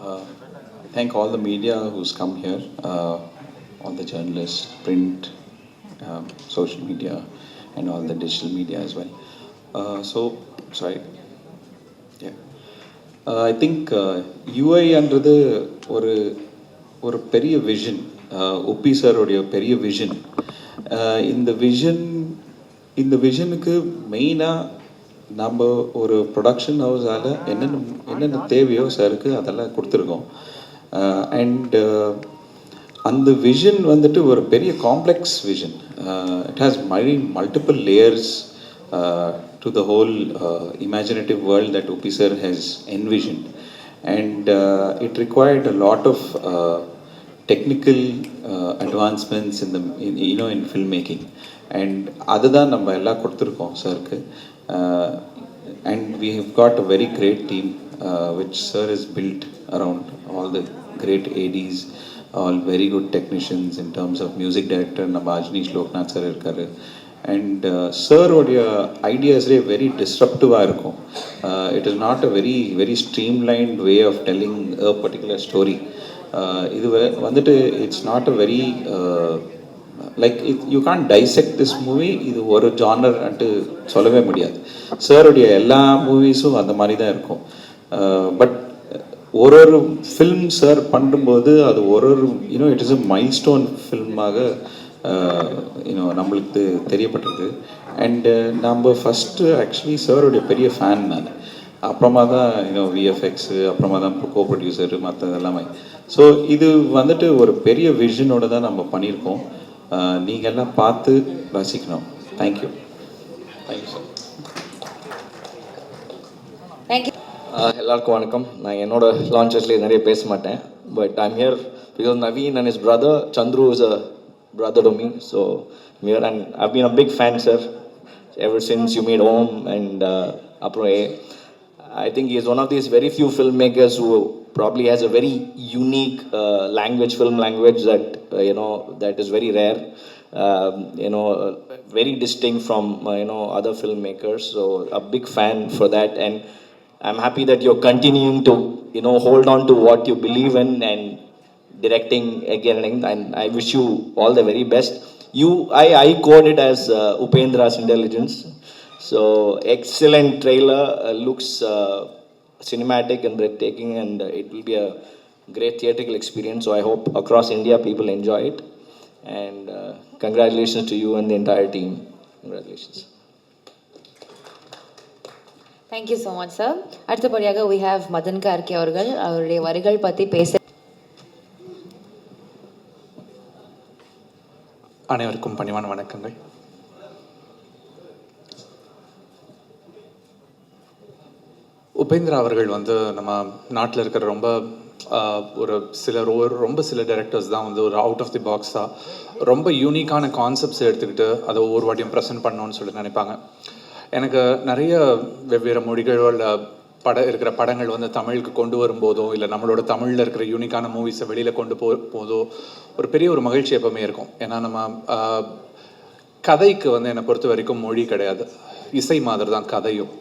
Uh, thank all the media who's come here, uh, all the journalists, print, um, social media, and all the digital media as well. Uh, so, sorry. Yeah. Uh, I think uh, யூஐன்றது ஒரு ஒரு பெரிய vision ஒப்பி சாரோடைய பெரிய vision இந்த vision இந்த விஷனுக்கு மெயினாக நம்ம ஒரு production ஹவுஸால் என்னென்ன என்னென்ன தேவையோ சாருக்கு அதெல்லாம் கொடுத்துருக்கோம். அண்ட் அந்த விஷன் வந்துட்டு ஒரு பெரிய complex vision it has multi multiple layers to the whole imaginative world that OP sir has envisioned. And it required a lot of technical advancements technical uh, in in the in, you அதுதான் நம்ம எல்லாம் கொடுத்துருக்கோம் சாருக்கு. And we have got a very great team uh, which sir has built around all the great ADs all very good technicians in terms of music director Nabajni Shloknath sir sir இருக்காரு and சாரோடைய ஐடியாஸ்லேயே very டிஸ்ட்ரப்டிவாக இருக்கும் it is not a very very streamlined way of telling a particular story இது வந்துட்டு it's not a very like it you can dissect this movie இது ஒரு genre and சொல்லவே முடியாது. சாருடைய எல்லா மூவிஸும் அந்த மாதிரி தான் இருக்கும். Uh, பட் ஒரு ஒரு ஃபில்ம் சார் பண்ணும்போது அது ஒரு ஒரு you know it is a milestone ஃபில்மாக you know நம்மளுக்கு தெரியப்பட்டிருக்கு அண்டு uh, நம்ம ஃபஸ்ட்டு ஆக்சுவலி சாருடைய பெரிய ஃபேன் நான். அப்புறமா தான் யூனோ விஎஃப்எக்ஸு அப்புறமா தான் கோ ப்ரொடியூசரு மற்றது எல்லாமே. ஸோ இது வந்துட்டு ஒரு பெரிய விஷனோட தான் நம்ம பண்ணியிருக்கோம். நீங்கள் எல்லாம் பார்த்து ரசிக்கணும். Thank you thank you sir thank you Uh, எல்லாருக்கும் வணக்கம். நான் என்னோட லான்ச்சஸ்லேயே நிறைய பேச மாட்டேன். But I'm here because Naveen and is brother Chandru is a brother to me so mere and I been a big fan sir ever since you made home and அப்புறம் I think he is one of these very few filmmakers who probably has a very unique uh, language, film language that uh, you know that is very rare. Um, you know, uh, very distinct from uh, you know other filmmakers. So a big fan for that, and I'm happy that you're continuing to you know hold on to what you believe in and directing again and, again. and I wish you all the very best. You, I, I code it as uh, Upendra's intelligence. So excellent trailer, uh, looks uh, cinematic and breathtaking, and uh, it will be a great theatrical experience. So I hope across India people enjoy it, and uh, congratulations to you and the entire team. Congratulations. Thank you so much sir அடுத்தபடியாக we have Madan Karky அவர்கள் அவருடைய வரிகள் பற்றி பேச அனைவருக்கும் பணிவான வணக்கங்கள் உபேந்திரா அவர்கள் வந்து நம்ம நாட்டில் இருக்கிற ரொம்ப ஒரு சிலர் ரொம்ப சில டேரக்டர்ஸ் தான் வந்து ஒரு அவுட் ஆஃப் தி பாக்ஸாக ரொம்ப யூனிக்கான கான்செப்ட்ஸ் எடுத்துக்கிட்டு அதை ஒவ்வொரு வாட்டியும் ப்ரெசென்ட் பண்ணணும்னு சொல்லி நினைப்பாங்க. எனக்கு நிறைய வெவ்வேறு மொழிகளோட பட இருக்கிற படங்கள் வந்து தமிழுக்கு கொண்டு வரும்போதோ இல்லை நம்மளோட தமிழில் இருக்கிற யூனிக்கான மூவிஸை வெளியில் கொண்டு போ போதோ ஒரு பெரிய ஒரு மகிழ்ச்சி எப்பவுமே இருக்கும். ஏன்னா நம்ம கதைக்கு வந்து என்னை பொறுத்த வரைக்கும் மொழி கிடையாது. இசை மாதிரி தான் கதையும்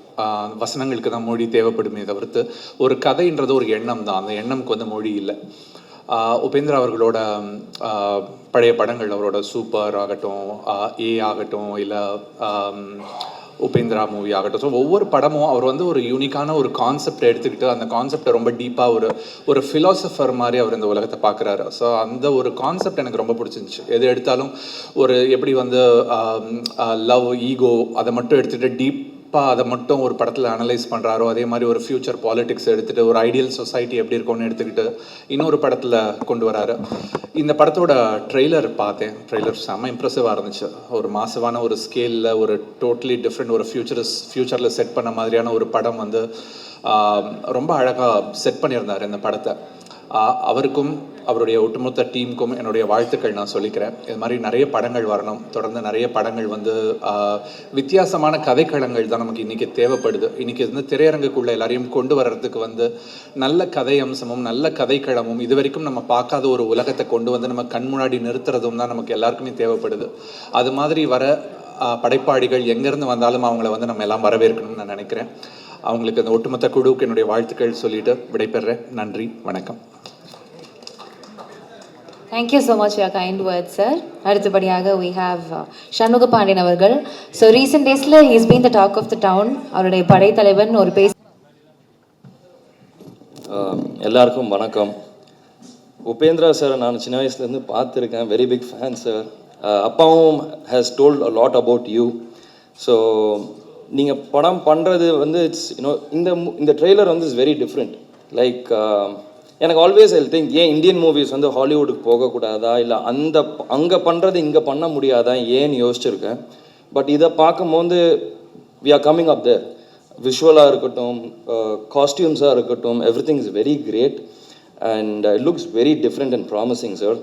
வசனங்களுக்கு தான் மொழி தேவைப்படுமே தவிர்த்து ஒரு கதைன்றது ஒரு எண்ணம் தான் அந்த எண்ணம்க்கு வந்து மொழி இல்லை. உபேந்திரா அவர்களோட பழைய படங்கள் அவரோட சூப்பர் ஆகட்டும் ஏ ஆகட்டும் இல்லை உபேந்திரா மூவி ஆகட்டும். ஸோ ஒவ்வொரு படமும் அவர் வந்து ஒரு யூனிக்கான ஒரு கான்செப்ட் எடுத்துக்கிட்டு அந்த கான்செப்டை ரொம்ப டீப்பாக ஒரு ஒரு ஃபிலாசபர் மாதிரி அவர் இந்த உலகத்தை பார்க்குறாரு. ஸோ அந்த ஒரு கான்செப்ட் எனக்கு ரொம்ப பிடிச்சிருந்துச்சு. எது எடுத்தாலும் ஒரு எப்படி வந்து லவ் ஈகோ அதை மட்டும் எடுத்துகிட்டு டீப்பாக அதை மட்டும் ஒரு படத்தில் அனலைஸ் பண்ணுறாரோ அதே மாதிரி ஒரு ஃப்யூச்சர் பாலிட்டிக்ஸ் எடுத்துகிட்டு ஒரு ஐடியல் சொசைட்டி எப்படி இருக்கும்னு எடுத்துக்கிட்டு இன்னொரு படத்தில் கொண்டு வராரு. இந்த படத்தோட ட்ரெய்லர் பார்த்தேன். ட்ரெய்லர் செம்ம இம்ப்ரெசிவாக இருந்துச்சு. ஒரு மாசமான ஒரு ஸ்கேலில் ஒரு டோட்டலி டிஃப்ரெண்ட் ஒரு ஃப்யூச்சர்ஸ் ஃப்யூச்சரில் செட் பண்ண மாதிரியான ஒரு படம் வந்து ரொம்ப அழகாக செட் பண்ணியிருந்தார் இந்த படத்தை. அவருக்கும் அவருடைய ஒட்டுமொத்த டீமுக்கும் என்னுடைய வாழ்த்துக்கள் நான் சொல்லிக்கிறேன். இது மாதிரி நிறைய படங்கள் வரணும். தொடர்ந்து நிறைய படங்கள் வந்து வித்தியாசமான கதைக்களங்கள் தான் நமக்கு இன்றைக்கி தேவைப்படுது. இன்றைக்கி வந்து திரையரங்குக்குள்ளே எல்லாரையும் கொண்டு வர்றதுக்கு வந்து நல்ல கதை அம்சமும் நல்ல கதைக்களமும் இது வரைக்கும் நம்ம பார்க்காத ஒரு உலகத்தை கொண்டு வந்து நம்ம கண் முன்னாடி நிறுத்துறதும் தான் நமக்கு எல்லாருக்குமே தேவைப்படுது. அது மாதிரி வர படைப்பாளிகள் எங்கேருந்து வந்தாலும் அவங்கள வந்து நம்ம எல்லாம் வரவேற்கணும்னு நான் நினைக்கிறேன். அவங்களுக்கு அந்த ஒட்டுமொத்த குழுவுக்கு என்னுடைய வாழ்த்துக்கள் சொல்லிட்டு விடைபெறேன். நன்றி. வணக்கம். Thank you so much your kind word sir அடுத்தபடியாக வி ஹாவ் ஷண்முக பாண்டியன் அவர்கள். ஸோ ரீசெண்ட் டேஸில் he's been the talk of the town அவருடைய படைத்தலைவன் ஒரு பேஸ் um, எல்லாருக்கும் வணக்கம். உபேந்திரா சார் நான் சின்ன வயசுலேருந்து பார்த்துருக்கேன். Very big fan sir uh, அப்பாவும் has told a lot about you so நீங்கள் படம் பண்ணுறது வந்து இட்ஸ் யூனோ இந்த இந்த ட்ரெய்லர் வந்து இட்ஸ் வெரி டிஃப்ரெண்ட் லைக் எனக்கு ஆல்வேஸ் ஐ திங்க் ஏன் இந்தியன் மூவிஸ் வந்து ஹாலிவுட்டுக்கு போகக்கூடாதா? இல்லை அந்த அங்கே பண்ணுறது இங்கே பண்ண முடியாதா? ஏன்னு யோசிச்சிருக்கேன். பட் இதை பார்க்கும்போது we are coming up there விஷுவலாக இருக்கட்டும் காஸ்டியூம்ஸாக இருக்கட்டும் everything is very great and it looks very different and promising sir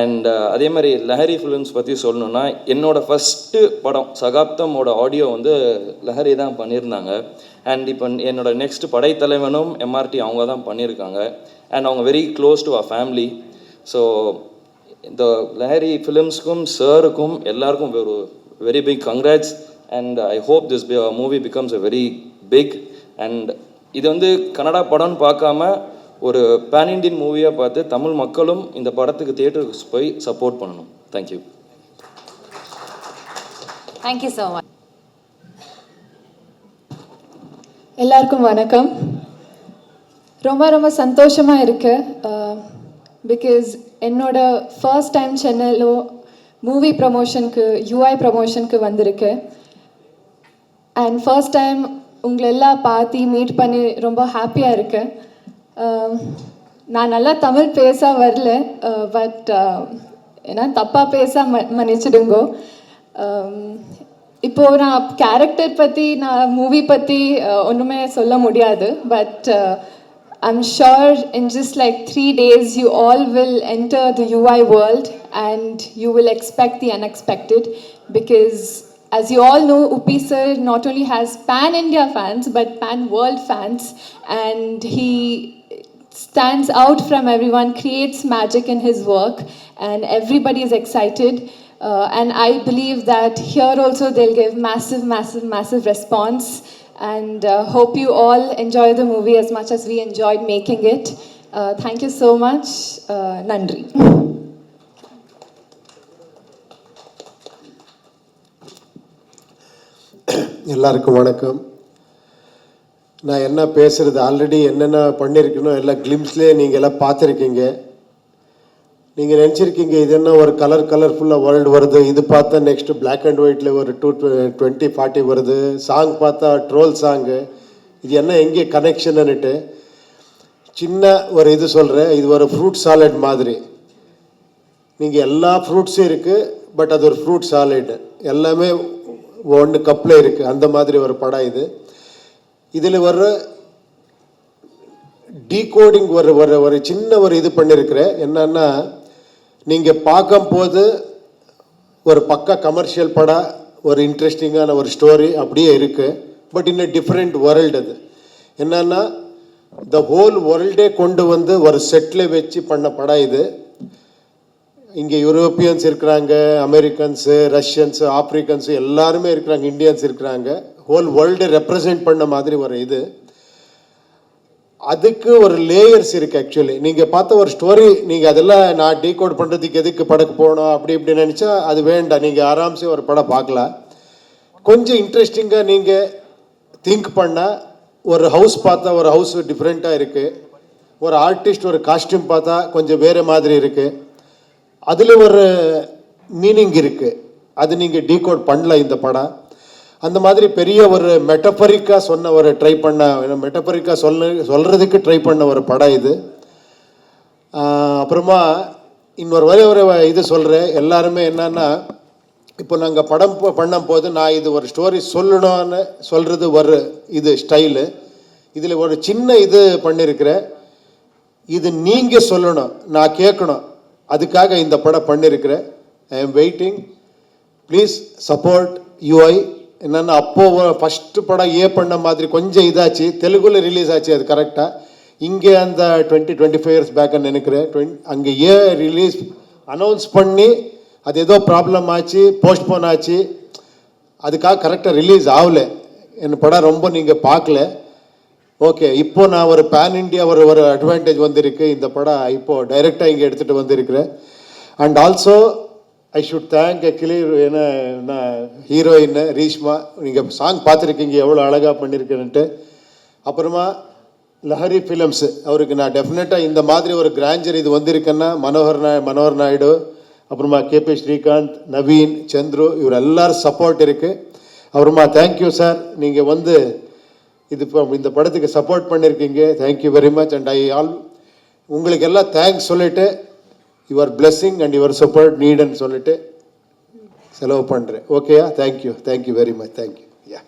and அதே மாதிரி லஹரி ஃபிலிம்ஸ் பற்றி சொல்லணுன்னா என்னோட ஃபஸ்ட்டு படம் சகாப்தமோட ஆடியோ வந்து லஹரி தான் பண்ணியிருந்தாங்க. அண்ட் இப்போ என்னோட நெக்ஸ்ட் படைத்தலைவனும் எம்ஆர்டி அவங்க தான் பண்ணியிருக்காங்க. அண்ட் அவங்க very close to a family so இந்த லஹரி ஃபிலிம்ஸ்க்கும் சாருக்கும் எல்லாருக்கும் ஒரு very big congrats and I hope this movie becomes a very big and இது வந்து கன்னடா படம்னு பார்க்காம ஒரு பேன் இண்டியன் மூவியாக பார்த்து தமிழ் மக்களும் இந்த படத்துக்கு தியேட்டருக்கு போய் சப்போர்ட் பண்ணணும். தேங்க்யூ தேங்க்யூ ஸோ மச் எல்லாருக்கும் வணக்கம். ரொம்ப ரொம்ப சந்தோஷமாக இருக்கு. பிகாஸ் என்னோட ஃபர்ஸ்ட் டைம் சென்னையிலோ மூவி ப்ரமோஷனுக்கு யூஐ ப்ரமோஷனுக்கு வந்திருக்கு. அண்ட் ஃபர்ஸ்ட் டைம் உங்களை எல்லாம் பார்த்து மீட் பண்ணி ரொம்ப ஹாப்பியாக இருக்கு. நான் நல்லா தமிழ் பேச வரல. பட் ஏன்னா தப்பாக பேச ம மன்னிச்சிடுங்கோ. இப்போது நான் கேரக்டர் பற்றி நான் மூவி பற்றி ஒன்றுமே சொல்ல முடியாது. But I'm sure in just like three days, you all will enter the UI world and you will expect the unexpected because, as you all know, Upi sir not only has pan India fans but pan world fans, and he stands out from everyone, creates magic in his work, and everybody is excited. Uh, and I believe that here also they'll give massive, massive, massive response. And uh, hope you all enjoy the movie as much as we enjoyed making it. Uh, thank you so much. Uh, Nandri. எல்லாருக்கும் வணக்கம் நான் என்ன பேசுறது already என்னென்ன பண்ணியிருக்கணும் எல்லாம் கிளிம்ஸ்லேயே நீங்கள் எல்லாம் பார்த்துருக்கீங்க நீங்கள் நினச்சிருக்கீங்க இது என்ன ஒரு கலர் கலர்ஃபுல்லாக வேர்ல்டு வருது? இது பார்த்தா நெக்ஸ்ட் பிளாக் அண்ட் ஒயிட்டில் ஒரு டூ டுவெண்ட்டி ஃபார்ட்டி வருது. சாங் பார்த்தா ட்ரோல் சாங்கு இது என்ன எங்கே கனெக்ஷன்னுட்டு சின்ன ஒரு இது சொல்கிறேன் இது ஒரு ஃப்ரூட் சாலட் மாதிரி. நீங்கள் எல்லா ஃப்ரூட்ஸும் இருக்குது பட் அது ஒரு ஃப்ரூட் சாலட் எல்லாமே ஒன்று கப்பில் இருக்குது அந்த மாதிரி ஒரு படம் இது. இதில் வர்ற டீகோடிங் ஒரு ஒரு ஒரு சின்ன ஒரு இது பண்ணியிருக்கிறேன் என்னன்னா நீங்கள் பார்க்கும்போது ஒரு பக்கா கமர்ஷியல் படம் ஒரு இன்ட்ரெஸ்டிங்கான ஒரு ஸ்டோரி அப்படியே இருக்குது பட் இன்னும் டிஃப்ரெண்ட் வேர்ல்டு அது. என்னென்னா த ஹோல் வேர்ல்டே கொண்டு வந்து ஒரு செட்டில் வச்சு பண்ண படம் இது. இங்கே யூரோப்பியன்ஸ் இருக்கிறாங்க அமெரிக்கன்ஸு ரஷ்யன்ஸு ஆப்ரிக்கன்ஸு எல்லாருமே இருக்கிறாங்க இந்தியன்ஸ் இருக்கிறாங்க. ஹோல் வேர்ல்டு ரெப்ரசன்ட் பண்ண மாதிரி ஒரு இது. அதுக்கு ஒரு லேயர்ஸ் இருக்குது ஆக்சுவலி நீங்கள் பார்த்த ஒரு ஸ்டோரி நீங்கள் அதெல்லாம் நான் டீகோட் பண்ணுறதுக்கு எதுக்கு படக்கு போகணும் அப்படி இப்படி நினச்சா அது வேண்டாம். நீங்கள் ஆராம்சே ஒரு படம் பார்க்கலாம். கொஞ்சம் இன்ட்ரெஸ்டிங்காக நீங்கள் திங்க் பண்ணால் ஒரு ஹவுஸ் பார்த்தா ஒரு ஹவுஸ் டிஃப்ரெண்ட்டாக இருக்குது ஒரு ஆர்டிஸ்ட் ஒரு காஸ்டியூம் பார்த்தா கொஞ்சம் வேறு மாதிரி இருக்குது அதில் ஒரு மீனிங் இருக்குது அது நீங்கள் டீகோட் பண்ணல இந்த படம். அந்த மாதிரி பெரிய ஒரு மெட்டபரிக்காக சொன்ன ஒரு ட்ரை பண்ண மெட்டபரிக்காக சொல்ல சொல்கிறதுக்கு ட்ரை பண்ண ஒரு படம் இது. அப்புறமா இன்னொரு வரை ஒரு இது சொல்கிறேன் எல்லாருமே என்னன்னா இப்போ நாங்கள் படம் பண்ணும் போது நான் இது ஒரு ஸ்டோரி சொல்லணும்னு சொல்கிறது ஒரு இது ஸ்டைலு இதில் ஒரு சின்ன இது பண்ணியிருக்கிறேன் இது நீங்கள் சொல்லணும் நான் கேட்கணும். அதுக்காக இந்த படம் பண்ணியிருக்கிறேன் I am waiting please support UI என்னென்னா அப்போ ஃபஸ்ட்டு படம் ஏ பண்ண மாதிரி கொஞ்சம் இதாச்சு. தெலுங்குல ரிலீஸ் ஆச்சு அது கரெக்டாக இங்கே அந்த டுவெண்ட்டி டுவெண்ட்டி ஃபைவ் இயர்ஸ் பேக்குன்னு நினைக்கிறேன். டுவெண்ட் அங்கே ஏ ரிலீஸ் அனௌன்ஸ் பண்ணி அது ஏதோ ப்ராப்ளம் ஆச்சு போஸ்ட்போன் ஆச்சு. அதுக்காக கரெக்டாக ரிலீஸ் ஆகல. என் படம் ரொம்ப நீங்கள் பார்க்கல. ஓகே இப்போ நான் ஒரு பேன் இண்டியா ஒரு ஒரு அட்வான்டேஜ் வந்திருக்கு. இந்த படம் இப்போது டைரெக்டாக இங்கே எடுத்துகிட்டு வந்திருக்கிறேன். And also I should thank actually என்ன நான் ஹீரோயின் ரீஷ்மா நீங்கள் சாங் பார்த்துருக்கீங்க எவ்வளோ அழகாக பண்ணியிருக்கேன்ட்டு அப்புறமா லஹரி ஃபிலிம்ஸு அவருக்கு நான் டெஃபினட்டாக இந்த மாதிரி ஒரு கிராஞ்சர் இது வந்திருக்கேன்னா மனோகர் நாய் மனோகர் நாயுடு அப்புறமா கேபி ஸ்ரீகாந்த் நவீன் சந்துரு இவர் எல்லாரும் சப்போர்ட் இருக்குது அப்புறமா தேங்க்யூ சார் நீங்கள் வந்து இது இப்போ இந்த படத்துக்கு சப்போர்ட் பண்ணியிருக்கீங்க thank you very much and I all உங்களுக்கு எல்லாம் தேங்க்ஸ் சொல்லிவிட்டு your blessing and your support நீடுன்னு சொல்லிட்டு செலவு பண்ணுறேன் ஓகேயா thank you thank you very much thank you யா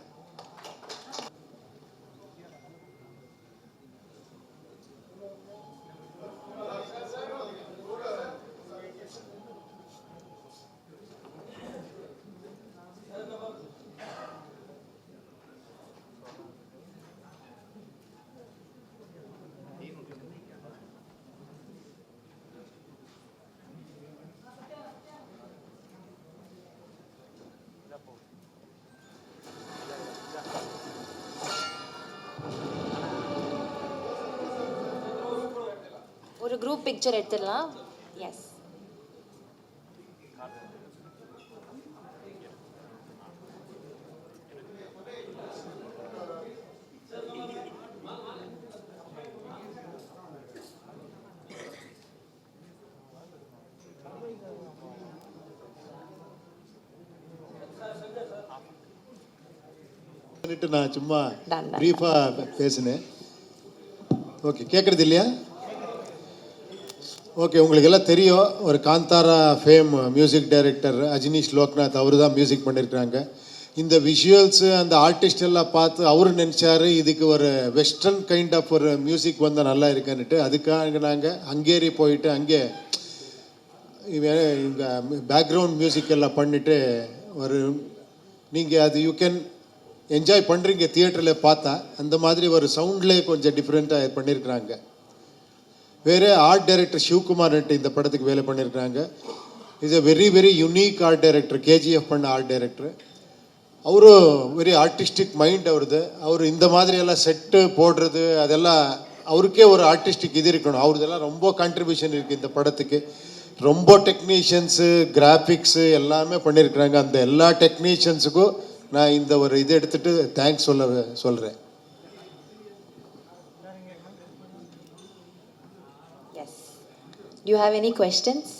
ஒரு குரூப் பிக்சர் எடுத்துடலாம். எஸ் நான் சும்மா. ப்ரீஃபாக பேசினேன். ஓகே கேட்குறது இல்லையா? ஓகே உங்களுக்கு எல்லாம் தெரியும் ஒரு Kantara fame music director Ajaneesh Loknath அவர் தான் மியூசிக் பண்ணியிருக்கிறாங்க இந்த விஷுவல்ஸு அந்த ஆர்டிஸ்ட் எல்லாம் பார்த்து அவரு நினச்சாரு இதுக்கு ஒரு வெஸ்டர்ன் கைண்ட் ஆஃப் ஒரு மியூசிக் வந்தால் நல்லா இருக்குன்னுட்டு அதுக்காக நாங்கள் ஹங்கேரி போயிட்டு அங்கே இவன் இந்த பேக்ரவுண்ட் மியூசிக் எல்லாம் பண்ணிட்டு ஒரு நீங்கள் அது யூ கேன் என்ஜாய் பண்ணுறீங்க தியேட்டரில் பார்த்தா அந்த மாதிரி ஒரு சவுண்ட்லேயே கொஞ்சம் டிஃப்ரெண்ட்டாக பண்ணியிருக்கிறாங்க வேறு ஆர்ட் டைரக்டர் சிவகுமார்ன்ட்டு இந்த படத்துக்கு வேலை பண்ணியிருக்கிறாங்க is a very very unique art director KGF பண்ண ஆர்ட் டைரக்டர் அவரும் வெரி ஆர்டிஸ்டிக் மைண்ட் அவருது. அவர் இந்த மாதிரி எல்லாம் செட்டு போடுறது அதெல்லாம் அவருக்கே ஒரு ஆர்டிஸ்டிக் இது இருக்கணும். அவருதெல்லாம் ரொம்ப கான்ட்ரிபியூஷன் இருக்குது இந்த படத்துக்கு. ரொம்ப டெக்னீஷியன்ஸு கிராஃபிக்ஸு எல்லாமே பண்ணியிருக்கிறாங்க அந்த எல்லா டெக்னீஷியன்ஸுக்கும் நான் இந்த ஒரு இது எடுத்துகிட்டு தேங்க்ஸ் சொல்ல சொல்கிறேன் yes you have any questions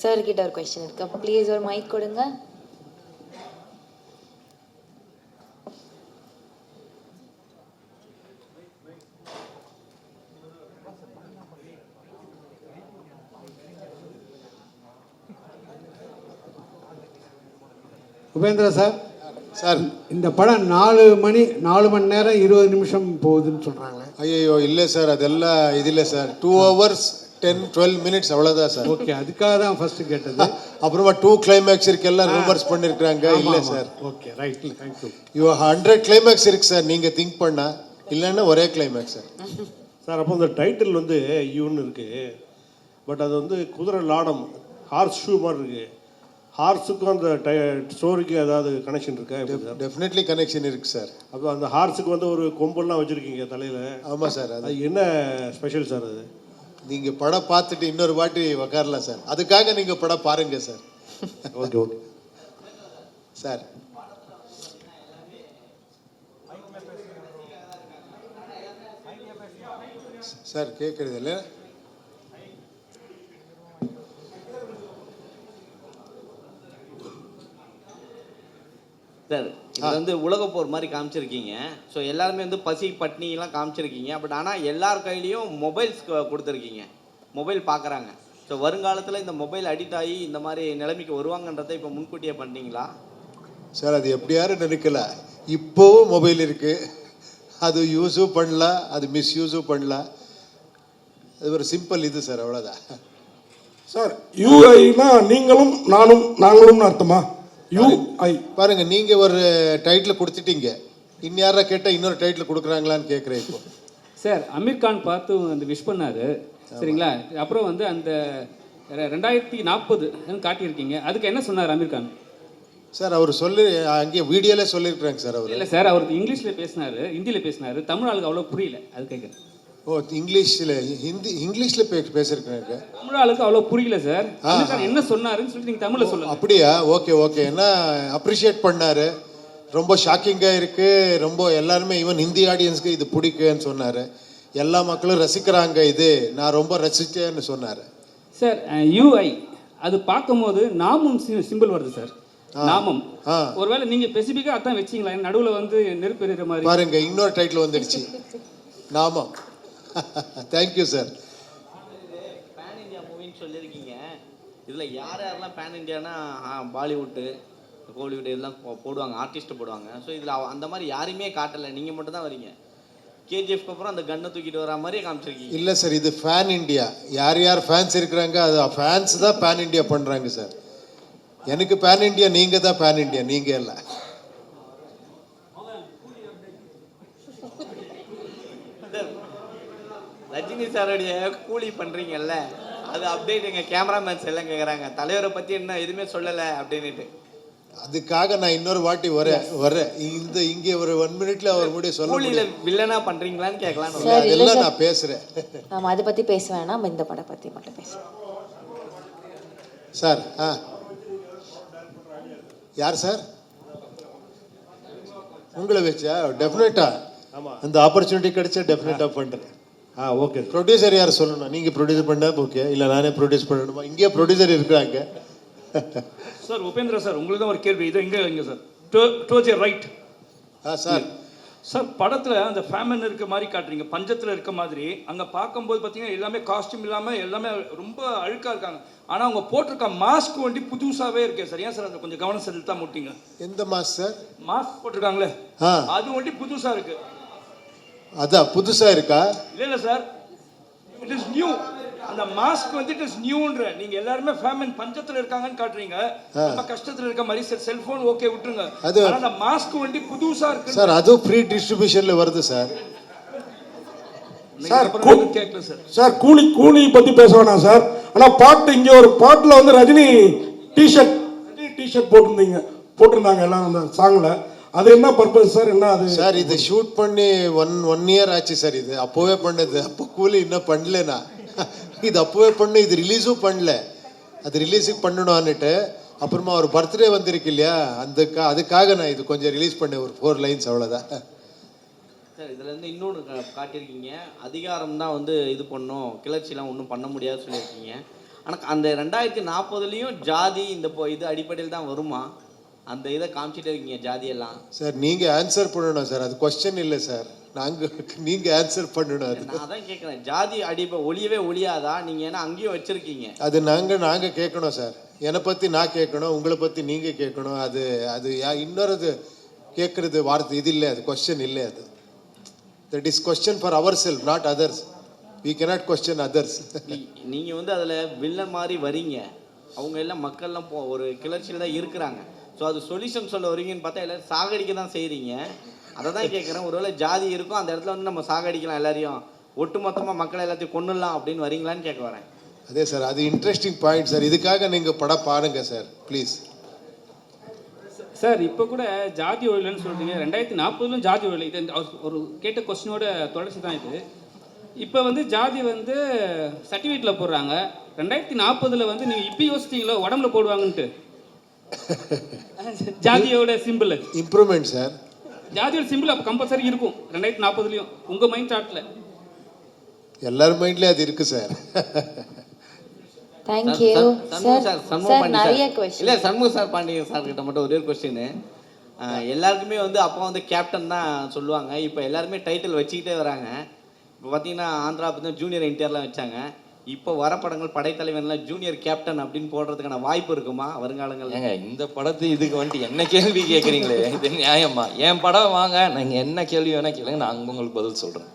sir கிட்ட ஒரு கொஸ்டின் இருக்கு ப்ளீஸ் ஒரு மைக் கொடுங்க. Upendra sir sir. இந்த படம் நாலு மணி நாலு மணி நேரம் இருபது நிமிஷம் போகுதுன்னு சொல்கிறாங்களே ஐயோ இல்லை சார் அதெல்லாம் இது இல்லை sir. Two hours ten twelve minutes அவ்வளோதான் சார் ஓகே அதுக்காக தான் ஃபஸ்ட்டு கேட்டது. அப்புறமா டூ கிளைமேக்ஸ் எல்லாம் ரூமர்ஸ் பண்ணியிருக்கிறாங்க இல்லை sir okay right thank you you hundred climax இருக்கு சார் நீங்கள் திங்க் பண்ணா இல்லைன்னா ஒரே கிளைமேக்ஸ் சார் சார் அப்போ இந்த டைட்டில் வந்து யூன்னு இருக்கு. பட் அது வந்து குதிரை லாடம் ஹார்ஸ் ஷூ மாதிரி இருக்கு. ஹார்ஸுக்கும் அந்த டை ஸ்டோரிக்கு ஏதாவது கனெக்ஷன் இருக்கா? டெஃபினெட்லி கனெக்ஷன் இருக்கு சார் அப்போ அந்த ஹார்ஸுக்கு வந்து ஒரு கொம்பெல்லாம் வச்சுருக்கீங்க தலையில். ஆமாம் சார் அது. என்ன ஸ்பெஷல் சார் அது? நீங்கள் படம் பார்த்துட்டு இன்னொரு வாட்டி உக்காரலாம் சார். அதுக்காக நீங்கள் படம் பாருங்க sir. Okay okay. Sir. Sir கேட்குறது இல்லை? சார் இது வந்து உலகப் போர் மாதிரி காமிச்சிருக்கீங்க. ஸோ எல்லாருமே வந்து பசி பட்னிலாம் காமிச்சிருக்கீங்க. பட் ஆனால் எல்லார் கையிலையும் மொபைல்ஸ் கொடுத்துருக்கீங்க. மொபைல் பார்க்குறாங்க ஸோ வருங்காலத்தில் இந்த மொபைல் அடிக்ட் ஆகி இந்த மாதிரி நிலைமைக்கு வருவாங்கன்றதை இப்போ முன்கூட்டியே பண்ணீங்களா? சார் அது எப்படி யாரும் நினைக்கல. இப்போவும் மொபைல் இருக்கு. அது யூஸும் பண்ணலாம் அது மிஸ்யூஸும் பண்ணலாம் அது ஒரு சிம்பிள் இது சார் அவ்வளோதான் சார் யூஐனா நீங்களும் நானும் நாங்களும்னு அர்த்தமா? யூஐ பாருங்க நீங்க ஒரு டைட்டில் கொடுத்துட்டீங்க. இன்யாரா கேட்டால் இன்னொரு டைட்டில் கொடுக்குறாங்களான்னு கேட்குறேன் இப்போ. சார் அமீர் கான் பார்த்து அந்த விஷ் பண்ணாரு. சரிங்களா? அப்புறம் வந்து அந்த ரெண்டாயிரத்தி நாற்பது காட்டியிருக்கீங்க. அதுக்கு என்ன சொன்னார் அமீர் கான் சார் அவர் சொல்லி அங்கேயே வீடியோலே சொல்லியிருக்கிறாங்க சார் அவர். இல்லை சார் அவர் இங்கிலீஷில் பேசினாரு ஹிந்தியில் பேசினாரு. தமிழ் ஆளுக்கு அவ்வளோ புரியல. அது கேட்குறேன் ஓ இங்கிலீஷில் ஹிந்தி இங்கிலீஷில் பே பேசியிருக்கிறாங்க தமிழ் ஆளுக்கு அவ்வளோ புரியல சார். தமிழ்காரர் என்ன சொன்னாருன்னு சொல்லிட்டு நீங்கள் தமிழில் சொல்லுங்க. அப்படியா? Okay okay. என்ன அப்ரிஷியேட் பண்ணாரு? ரொம்ப ஷாக்கிங்காக இருக்கு. ரொம்ப எல்லாருமே ஈவன் ஹிந்தி ஆடியன்ஸ்க்கு இது பிடிக்குன்னு சொன்னார். எல்லா மக்களும் ரசிக்கிறாங்க இது. நான் ரொம்ப ரசித்தேன்னு சொன்னார். சார் யூஐ அது பார்க்கும்போது நாமம் சிம்பிள் வருது சார். நாமம். ஒருவேளை நீங்கள் ஸ்பெசிஃபிக்காக அதான் வச்சிங்களா? நடுவில் வந்து நெருப்பு எறிகிற மாதிரி. பாருங்க இன்னொரு டைட்டில் வந்துடுச்சு. நாமம். Thank you sir pan India மூவின்னு சொல்லியிருக்கீங்க. இதில் யார் யாரெல்லாம் பேன் இந்தியானா பாலிவுட்டு கோலிவுட் இதெல்லாம் போ- போடுவாங்க ஆர்டிஸ்ட்டு போடுவாங்க. ஸோ இதில் அந்த மாதிரி யாரையுமே காட்டலை. நீங்கள் மட்டும் தான் வரீங்க. கேஜிஎஃப்க்கு அப்புறம் அந்த கன்னை தூக்கிட்டு வர மாதிரியே காமிச்சிருக்கீங்க. இல்லை சார் இது ஃபேன் இந்தியா யார் யார் ஃபேன்ஸ் இருக்கிறாங்க அது ஃபேன்ஸ் தான் பேன் இந்தியா பண்ணுறாங்க சார் எனக்கு பேன் இந்தியா நீங்கள் தான் பேன் இந்தியா நீங்கள் இல்லை. ரஜினி சாருடைய கூலி பண்ணுறீங்கல்ல அது அப்டேட் எங்கள் கேமராமேன்ஸ் எல்லாம் கேட்குறாங்க தலைவரை பற்றி என்ன எதுவுமே சொல்லலை அப்படின்னுட்டு. அதுக்காக நான் இன்னொரு வாட்டி வரேன் வரேன். இந்த இங்கே ஒரு ஒன் மினிட்ல அவர் முடிய சொல்ல முடியும் வில்லனா பண்ணுறீங்களான்னு கேட்கலான்னு இல்ல, அதெல்லாம் நான் பேசுறேன். ஆமாம் அதை பற்றி பேச வேணாம். இந்த படம் பற்றி மட்டும் பேசுவோம் சார் ஆ. யார் சார் உங்களை வச்சா? டெஃபினட்டா அந்த ஆப்பர்ச்சுனிட்டி கிடைச்சா டெஃபினட்டா பண்றேன். ஆ ஓகே ப்ரொடியூசர் யார் சொல்லணும்? நீங்க ப்ரொடியூஸ் பண்ணா ஓகே இல்ல நானே ப்ரொடியூஸ் பண்ணணுமா? இங்கே ப்ரொடியூசர் இருக்கிறாங்க சார் உபேந்திரா சார் உங்களுக்கு தான் ஒரு கேள்வி. இது எங்கே இங்கே சார் டோஜ் ரைட் ஆ சார் சார் படத்தில் அந்த ஃபேமன் இருக்க மாதிரி காட்டுறீங்க. பஞ்சத்தில் இருக்க மாதிரி. அங்கே பார்க்கும்போது பார்த்தீங்கன்னா எல்லாமே காஸ்டியூம் இல்லாமல் எல்லாமே ரொம்ப அழுக்காக இருக்காங்க. ஆனால் அவங்க போட்டிருக்க மாஸ்க் வண்டி புதுசாகவே இருக்கே சார் ஏன் சார் அதை கொஞ்சம் கவனம் செலுத்தா முட்டிங்க எந்த மாஸ் சார் மாஸ்க் போட்டிருக்காங்களே. அது வண்டி புதுசாக இருக்கு. அதான் புதுசா இருக்கா? இல்லை இல்லை சார். இட் இஸ் நியூ அந்த மாஸ்க் வந்து இட் இஸ் நியூன்ற நீங்க எல்லாருமே ஃபேமன் பஞ்சத்துல இருக்காங்கன்னு காட்டுறீங்க. ரொம்ப கஷ்டத்துல இருக்க மாதிரி சார் செல்போன் ஓகே விட்டுருங்க. அது- அந்த மாஸ்க் வண்டி புதுசா இருக்கு. சார் அதுவும் ஃப்ரீ டிஸ்ட்ரிபியூஷன்ல வருது சார். சார், கேட்கல சார். சார் கூலி கூலி பத்தி பேச வேணாம் சார். ஆனா பாட்டு இங்க ஒரு பாட்டுல வந்து ரஜினி டிஷர்ட் டிஷர்ட் போட்டிருந்தீங்க. போட்டிருந்தாங்க எல்லாம் அந்த சாங்ல அது என்ன பர்பஸ் சார் என்ன அது? சார் இது ஷூட் பண்ணி ஒன் ஒன் இயர் ஆச்சு சார் இது. அப்போவே பண்ணது. அப்போ கூலி இன்னும் பண்ணலனா இது அப்போவே பண்ண இது ரிலீஸும் பண்ணல. அது ரிலீஸுக்கு பண்ணணும்னுட்டு அப்புறமா ஒரு பர்த்டே வந்திருக்கு இல்லையா? அந்த அதுக்காக நான் இது கொஞ்சம் ரிலீஸ் பண்ணேன். ஒரு ஃபோர் லைன்ஸ் அவ்வளோதான் சார் இதுல இருந்து இன்னொன்று கா- காட்டியிருக்கீங்க. அதிகாரம் தான் வந்து இது பண்ணும். கிளர்ச்சிலாம் ஒன்றும் பண்ண முடியாது சொல்லியிருக்கீங்க. ஆனால் அந்த ரெண்டாயிரத்தி நாற்பதுலேயும் ஜாதி இந்த பொ- இது அடிப்படையில் தான் வருமா? அந்த இதை காமிச்சிட்டே இருக்கீங்க ஜாதியெல்லாம். சார் நீங்கள் ஆன்சர் பண்ணணும் சார் அது கொஸ்டின் இல்லை சார் நாங்கள் நீங்கள் ஆன்சர் பண்ணணும் அது. நான் அதான் கேட்குறேன் ஜாதி அடிப்பை ஒளியவே ஒளியாதா? நீங்கள் ஏன்னா அங்கேயும் வச்சுருக்கீங்க? அது நாங்கள் நாங்கள் கேட்கணும் சார் என்னை பற்றி நான் கேட்கணும் உங்களை பற்றி நீங்கள் கேட்கணும். அது அது இன்னொரு கேட்குறது வார்த்தை இது இல்லை அது கொஸ்டின் இல்லை அது. That is question for yourself not others we cannot question others நீங்கள் வந்து அதில் வில்லன் மாதிரி வரீங்க. அவங்க எல்லாம் மக்கள்லாம் போ ஒரு கிளர்ச்சியில் தான் இருக்கிறாங்க. ஸோ அது சொல்யூஷன் சொல்ல வரீங்கன்னு பார்த்தா எல்லாரும் சாகடிக்க தான் செய்கிறீங்க அதை தான் கேட்குறேன் ஒருவேளை ஜாதி இருக்கும் அந்த இடத்துல வந்து நம்ம சாகடிக்கலாம் எல்லாரையும். ஒட்டுமொத்தமாக மக்களை எல்லாத்தையும் கொண்டுடலாம் அப்படின்னு வரீங்களான்னு கேட்க வரேன். அதே சார் அது இன்ட்ரெஸ்டிங் பாயிண்ட் சார். இதுக்காக நீங்கள் படம் பாருங்க சார் ப்ளீஸ் சார் இப்போ கூட ஜாதி ஒழியலன்னு சொல்றீங்க. ரெண்டாயிரத்தி நாற்பதுலும் ஜாதி ஒழியல. இது ஒரு கேட்ட கொஸ்டினோட தொடர்ச்சி தான் இது. இப்போ வந்து ஜாதி வந்து சர்டிஃபிகேட்டில் போடுறாங்க. ரெண்டாயிரத்தி நாற்பதுல வந்து நீங்கள் இப்போ யோசிச்சிங்களோ உடம்புல போடுவாங்கன்ட்டு? ஜாதியோட சிம்பிள் இம்ப்ரூவ்மெண்ட் சார் ஜாதியோட சிம்பிள் அப்போ கம்பல்சரி இருக்கும். ரெண்டாயிரத்தி நாற்பதுலையும். உங்கள் மைண்ட் தாட்டில் எல்லார் மைண்ட்லேயும் அது இருக்குது sir thank you Shanmuga sir sir Shanmuga நிறைய கொஸ்டின் இல்லை சண்முக சார் பாண்டியன் சார் கிட்ட மட்டும் ஒரே ஒரு கொஸ்டின் எல்லாருக்குமே வந்து அப்போ வந்து கேப்டன் தான் சொல்லுவாங்க. இப்போ எல்லாருமே டைட்டில் வச்சுக்கிட்டே வராங்க. இப்போ பார்த்தீங்கன்னா ஆந்திரா பார்த்தீங்கன்னா ஜூனியர் என்டிஆர்லாம் வச்சாங்க. இப்போ வர படங்கள் படைத்தலைவன்லாம் ஜூனியர் கேப்டன் அப்படின்னு போடுறதுக்கான வாய்ப்பு இருக்குமா? வருங்காலங்கள் ஏங்க இந்த படத்து இதுக்கு வந்துட்டு என்ன கேள்வி கேட்குறீங்களே இது நியாயமா? என் படம் வாங்க? நீங்கள் என்ன கேள்வி வேணால் கேளுங்க நான் உங்களுக்கு பதில் சொல்கிறேன்